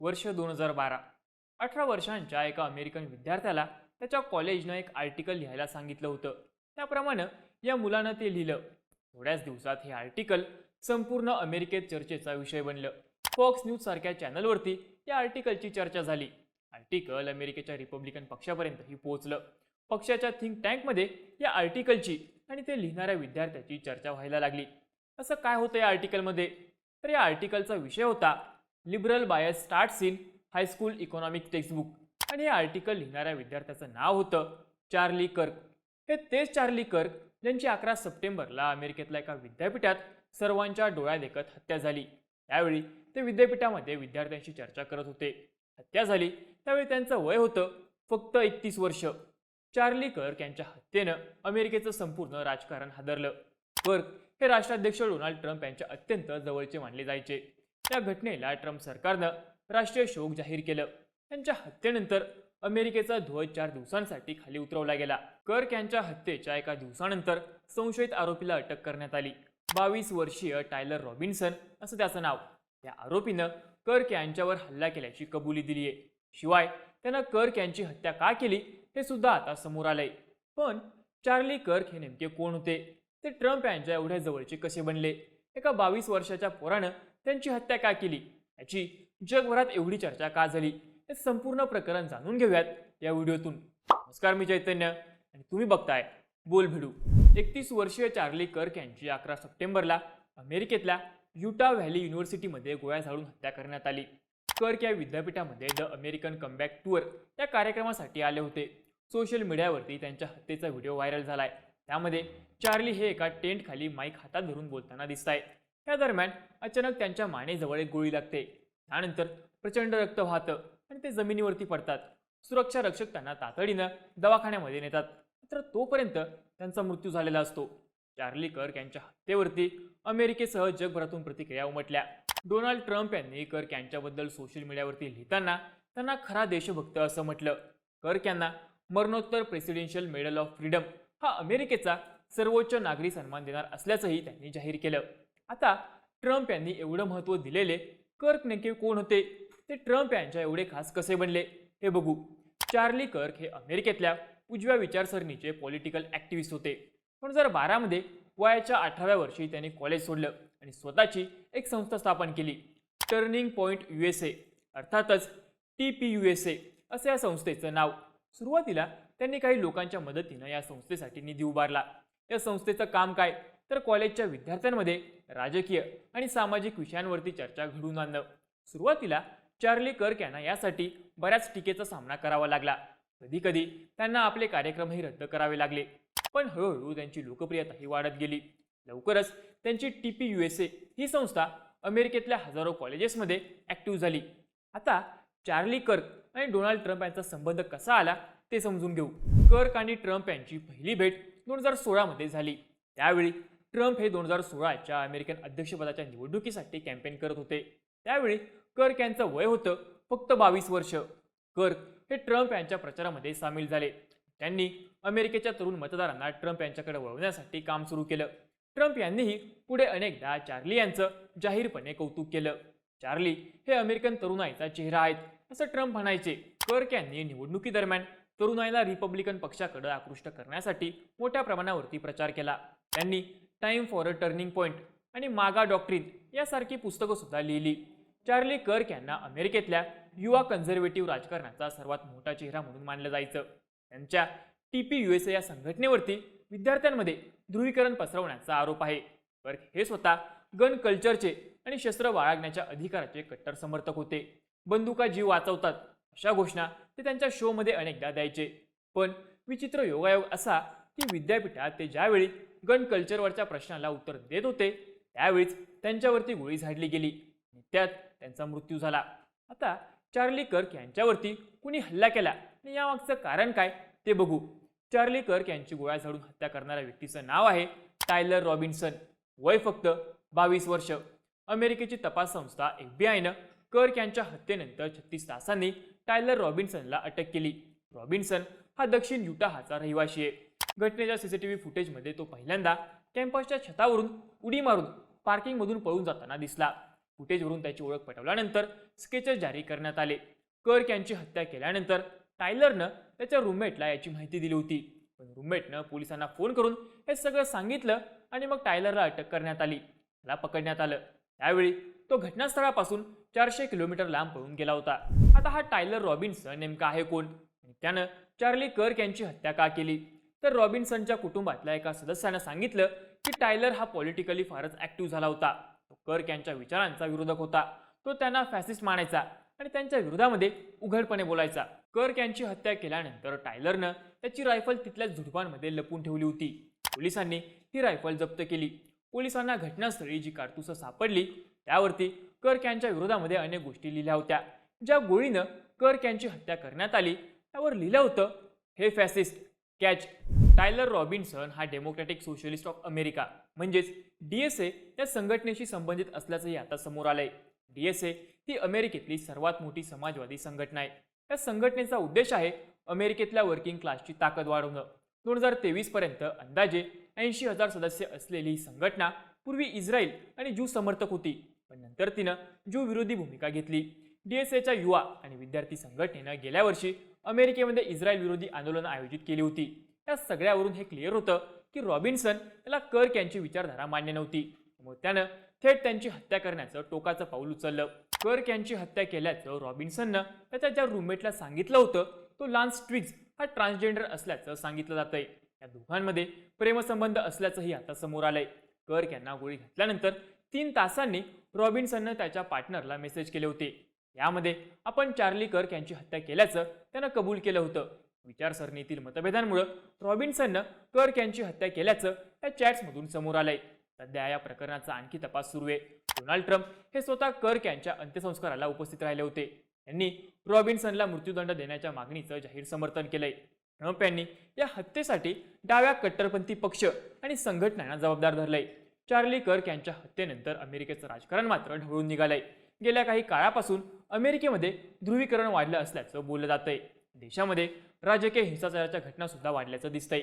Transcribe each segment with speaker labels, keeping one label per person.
Speaker 1: वर्ष दोन हजार बारा. अठरा वर्षांच्या एका अमेरिकन विद्यार्थ्याला त्याच्या कॉलेजनं एक आर्टिकल लिहायला सांगितलं होतं. त्याप्रमाणे या मुलानं ते लिहिलं. थोड्याच दिवसात हे आर्टिकल संपूर्ण अमेरिकेत चर्चेचा विषय बनलं. फॉक्स न्यूज सारख्या चॅनलवरती या आर्टिकलची चर्चा झाली. आर्टिकल अमेरिकेच्या रिपब्लिकन पक्षापर्यंतही पोहोचलं. पक्षाच्या थिंक टँकमध्ये या आर्टिकलची आणि ते लिहिणाऱ्या विद्यार्थ्याची चर्चा व्हायला लागली. असं काय होतं या आर्टिकलमध्ये? तर या आर्टिकलचा विषय होता liberal bias start in high school economic textbook. आणि हे आर्टिकल लिहिणाऱ्या विद्यार्थ्याचं नाव होतं चार्ली कर्क. हे तेच चार्ली कर्क ज्यांची अकरा सप्टेंबरला अमेरिकेतल्या एका विद्यापीठात सर्वांच्या डोळ्या देखत हत्या झाली. त्यावेळी ते विद्यापीठामध्ये विद्यार्थ्यांशी चर्चा करत होते. हत्या झाली त्यावेळी त्यांचं वय होतं फक्त एकतीस वर्ष. चार्ली कर्क यांच्या हत्येनं अमेरिकेचं संपूर्ण राजकारण हादरलं. कर्क हे राष्ट्राध्यक्ष डोनाल्ड ट्रम्प यांच्या अत्यंत जवळचे मानले जायचे. या घटनेला ट्रम्प सरकारनं राष्ट्रीय शोक जाहीर केलं. त्यांच्या हत्येनंतर अमेरिकेचा ध्वज चार दिवसांसाठी खाली उतरवला गेला. कर्क यांच्या हत्येच्या एका दिवसानंतर संशयित आरोपीला अटक करण्यात आली. बावीस वर्षीय टायलर रॉबिन्सन असं त्याचं नाव. या आरोपीनं कर्क यांच्यावर हल्ला केल्याची कबुली दिली आहे. शिवाय त्यानं कर्क यांची हत्या का केली हे सुद्धा आता समोर आलंय. पण चार्ली कर्क हे नेमके कोण होते? ते ट्रम्प यांच्या एवढ्या जवळचे कसे बनले? एका बावीस वर्षाच्या पोरानं त्यांची हत्या का केली? याची जगभरात एवढी चर्चा का झाली? हे संपूर्ण प्रकरण जाणून घेऊयात या व्हिडिओतून. नमस्कार मी चैतन्य आणि तुम्ही बघताय बोल भिडू एकतीस वर्षीय चार्ली कर्क यांची अकरा सप्टेंबरला अमेरिकेतल्या युटा व्हॅली युनिव्हर्सिटीमध्ये गोळ्या झाडून हत्या करण्यात आली. कर्क या विद्यापीठामध्ये द अमेरिकन कमबॅक टूर या कार्यक्रमासाठी आले होते. सोशल मीडियावरती त्यांच्या हत्येचा व्हिडिओ व्हायरल झालाय. त्यामध्ये चार्ली हे एका टेंट खाली माईक हातात धरून बोलताना दिसत आहे या दरम्यान अचानक त्यांच्या मानेजवळ एक गोळी लागते. त्यानंतर प्रचंड रक्त वाहतं आणि ते जमिनीवरती पडतात. सुरक्षा रक्षक त्यांना तातडीनं दवाखान्यामध्ये नेतात. मात्र तोपर्यंत त्यांचा मृत्यू झालेला असतो. चार्ली कर्क यांच्या हत्येवरती अमेरिकेसह जगभरातून प्रतिक्रिया उमटल्या. डोनाल्ड ट्रम्प यांनी कर्क यांच्याबद्दल सोशल मीडियावरती लिहिताना त्यांना खरा देशभक्त असं म्हटलं. कर्क यांना मरणोत्तर प्रेसिडेन्शियल मेडल ऑफ फ्रीडम हा अमेरिकेचा सर्वोच्च नागरी सन्मान देणार असल्याचंही त्यांनी जाहीर केलं. आता ट्रम्प यांनी एवढं महत्त्व दिलेले कर्क नेमके कोण होते? ते ट्रम्प यांच्या एवढे खास कसे बनले? हे बघू. चार्ली कर्क हे अमेरिकेतल्या उजव्या विचारसरणीचे पॉलिटिकल ॲक्टिव्हिस्ट होते. दोन हजार बारामध्ये वयाच्या अठराव्या वर्षी त्यांनी कॉलेज सोडलं आणि स्वतःची एक संस्था स्थापन केली. Turning point U S A अर्थातच T P U S A असं या संस्थेचं नाव. सुरुवातीला त्यांनी काही लोकांच्या मदतीनं या संस्थेसाठी निधी उभारला. या संस्थेचं काम काय? तर कॉलेजच्या विद्यार्थ्यांमध्ये राजकीय आणि सामाजिक विषयांवरती चर्चा घडवून आणणं सुरुवातीला चार्ली कर्क यांना यासाठी बऱ्याच टीकेचा सामना करावा लागला. कधी कधी त्यांना आपले कार्यक्रमही रद्द करावे लागले. पण हळूहळू त्यांची लोकप्रियताही वाढत गेली. लवकरच त्यांची T P U S A ही संस्था अमेरिकेतल्या हजारो कॉलेजेसमध्ये ॲक्टिव्ह झाली. आता चार्ली कर्क आणि डोनाल्ड ट्रम्प यांचा संबंध कसा आला ते समजून घेऊ. कर्क आणि ट्रम्प यांची पहिली भेट दोन हजार सोळामध्ये झाली. त्यावेळी ट्रम्प हे दोन हजार सोळाच्या अमेरिकन अध्यक्षपदाच्या निवडणुकीसाठी कॅम्पेन करत होते. त्यावेळी कर्क यांचं वय होतं फक्त बावीस वर्ष. कर्क हे ट्रम्प यांच्या प्रचारामध्ये सामील झाले. त्यांनी अमेरिकेच्या तरुण मतदारांना ट्रम्प यांच्याकडे वळवण्यासाठी काम सुरू केलं. ट्रम्प यांनीही पुढे अनेकदा चार्ली यांचं जाहीरपणे कौतुक केलं. चार्ली हे अमेरिकन तरुणाईचा चेहरा आहेत असं ट्रम्प म्हणायचे. कर्क यांनी निवडणुकीदरम्यान तरुणाईला रिपब्लिकन पक्षाकडे आकृष्ट करण्यासाठी मोठ्या प्रमाणावरती प्रचार केला. त्यांनी time for a turning point आणि मागा डॉक्ट्रीन यासारखी पुस्तकं सुद्धा लिहिली. चार्ली कर्क यांना अमेरिकेतल्या युवा कन्झर्वेटिव्ह राजकारणाचा सर्वात मोठा चेहरा म्हणून मानलं जायचं. त्यांच्या T P U S A या संघटनेवरती विद्यार्थ्यांमध्ये ध्रुवीकरण पसरवण्याचा आरोप आहे. कर्क हे स्वतः गन कल्चरचे आणि शस्त्र बाळगण्याच्या अधिकाराचे कट्टर समर्थक होते. बंदुका जीव वाचवतात अशा घोषणा ते त्यांच्या शोमध्ये अनेकदा द्यायचे. पण विचित्र योगायोग असा की विद्यापीठात ते ज्यावेळी गन कल्चरवरच्या प्रश्नाला उत्तर देत होते. त्यावेळीच त्यांच्यावरती गोळी झाडली गेली. त्यात त्यांचा मृत्यू झाला. आता चार्ली कर्क यांच्यावरती कुणी हल्ला केला? आणि यामागचं कारण काय? ते बघू. चार्ली कर्क यांची गोळ्या झाडून हत्या करणाऱ्या व्यक्तीचं नाव आहे टायलर रॉबिन्सन. वय फक्त बावीस वर्ष. अमेरिकेची तपास संस्था एफ बी आयनं कर्क यांच्या हत्येनंतर छत्तीस तासांनी टायलर रॉबिन्सनला अटक केली. रॉबिन्सन हा दक्षिण युटाहाचा रहिवाशी आहे. घटनेच्या सीसीटीव्ही फुटेजमध्ये तो पहिल्यांदा कॅम्पसच्या छतावरून उडी मारून पार्किंगमधून पळून जाताना दिसला. फुटेजवरून त्याची ओळख पटवल्यानंतर स्केचेस जारी करण्यात आले. कर्क यांची हत्या केल्यानंतर टायलरनं त्याच्या रूममेटला याची माहिती दिली होती. पण रूममेटनं पोलिसांना फोन करून हे सगळं सांगितलं आणि मग टायलरला अटक करण्यात आली. त्याला पकडण्यात आलं. त्यावेळी तो घटनास्थळापासून चारशे किलोमीटर लांब पळून गेला होता. आता हा टायलर रॉबिन्सन नेमका आहे कोण? आणि त्यानं चार्ली कर्क यांची हत्या का केली? तर रॉबिन्सनच्या कुटुंबातल्या एका सदस्यानं सांगितलं की टायलर हा पॉलिटिकली फारच ऍक्टिव्ह झाला होता. तो कर्क यांच्या विचारांचा विरोधक होता. तो त्यांना फॅसिस्ट मानायचा आणि त्यांच्या विरोधामध्ये उघडपणे बोलायचा. कर्क यांची हत्या केल्यानंतर टायलरनं त्याची रायफल तिथल्याच झुडपांमध्ये लपून ठेवली होती. पोलिसांनी ही रायफल जप्त केली. पोलिसांना घटनास्थळी जी कारतुसं सापडली त्यावरती कर्क यांच्या विरोधामध्ये अनेक गोष्टी लिहिल्या होत्या. ज्या गोळीनं कर्क यांची हत्या करण्यात आली त्यावर लिहिलं होतं hey fascist catch. Tyler Robinson हा डेमोक्रॅटिक सोशलिस्ट ऑफ अमेरिका म्हणजेच डीएसए या संघटनेशी संबंधित असल्याचंही आता समोर आलंय. डीएसए ही अमेरिकेतली सर्वात मोठी समाजवादी संघटना आहे. या संघटनेचा उद्देश आहे अमेरिकेतल्या वर्किंग क्लासची ताकद वाढवणं. दोन हजार तेवीस पर्यंत अंदाजे ऐंशी हजार सदस्य असलेली ही संघटना पूर्वी इस्रायल आणि ज्यू समर्थक होती पण नंतर तिनं ज्यू विरोधी भूमिका घेतली. डीएसएच्या युवा आणि विद्यार्थी संघटनेनं गेल्या वर्षी अमेरिकेमध्ये इस्रायल विरोधी आंदोलनं आयोजित केली होती. या सगळ्यावरून हे क्लिअर होतं की रॉबिन्सन याला कर्क यांची विचारधारा मान्य नव्हती. त्यामुळे त्यानं थेट त्यांची हत्या करण्याचं टोकाचं पाऊल उचललं. कर्क यांची हत्या केल्याचं रॉबिन्सननं त्याच्या ज्या रूममेटला सांगितलं होतं तो लान्स ट्विग्ज हा ट्रान्सजेंडर असल्याचं सांगितलं जातंय. या दोघांमध्ये प्रेमसंबंध असल्याचंही आता समोर आलंय. कर्क यांना गोळी घातल्यानंतर तीन तासांनी रॉबिन्सननं त्याच्या पार्टनरला मेसेज केले होते. यामध्ये आपण चार्ली कर्क यांची हत्या केल्याचं त्यानं कबूल केलं होतं. विचारसरणीतील मतभेदांमुळे रॉबिन्सननं कर्क यांची हत्या केल्याचं या चॅट्समधून समोर आलंय. सध्या या प्रकरणाचा आणखी तपास सुरू आहे. डोनाल्ड ट्रम्प हे स्वतः कर्क यांच्या अंत्यसंस्काराला उपस्थित राहिले होते. यांनी रॉबिन्सनला मृत्यूदंड देण्याच्या मागणीचं जाहीर समर्थन केलंय. ट्रम्प यांनी या हत्येसाठी डाव्या कट्टरपंथी पक्ष आणि संघटनांना जबाबदार धरलंय. चार्ली कर्क यांच्या हत्येनंतर अमेरिकेचं राजकारण मात्र ढवळून निघालंय. गेल्या काही काळापासून अमेरिकेमध्ये ध्रुवीकरण वाढलं असल्याचं बोललं जातंय. देशामध्ये राजकीय हिंसाचाराच्या घटना सुद्धा वाढल्याचं दिसतंय.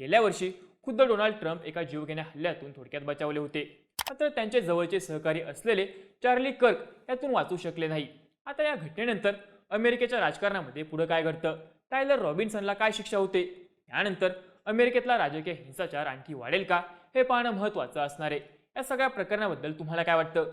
Speaker 1: गेल्या वर्षी खुद्द डोनाल्ड ट्रम्प एका जीवघेण्या हल्ल्यातून थोडक्यात बचावले होते. मात्र त्यांचे जवळचे सहकारी असलेले चार्ली कर्क यातून वाचू शकले नाही. आता या घटनेनंतर अमेरिकेच्या राजकारणामध्ये पुढे काय घडतं? टायलर रॉबिन्सनला काय शिक्षा होते? यानंतर अमेरिकेतला राजकीय हिंसाचार आणखी वाढेल का? हे पाहणं महत्त्वाचं असणार आहे. या सगळ्या प्रकरणाबद्दल तुम्हाला काय वाटतं?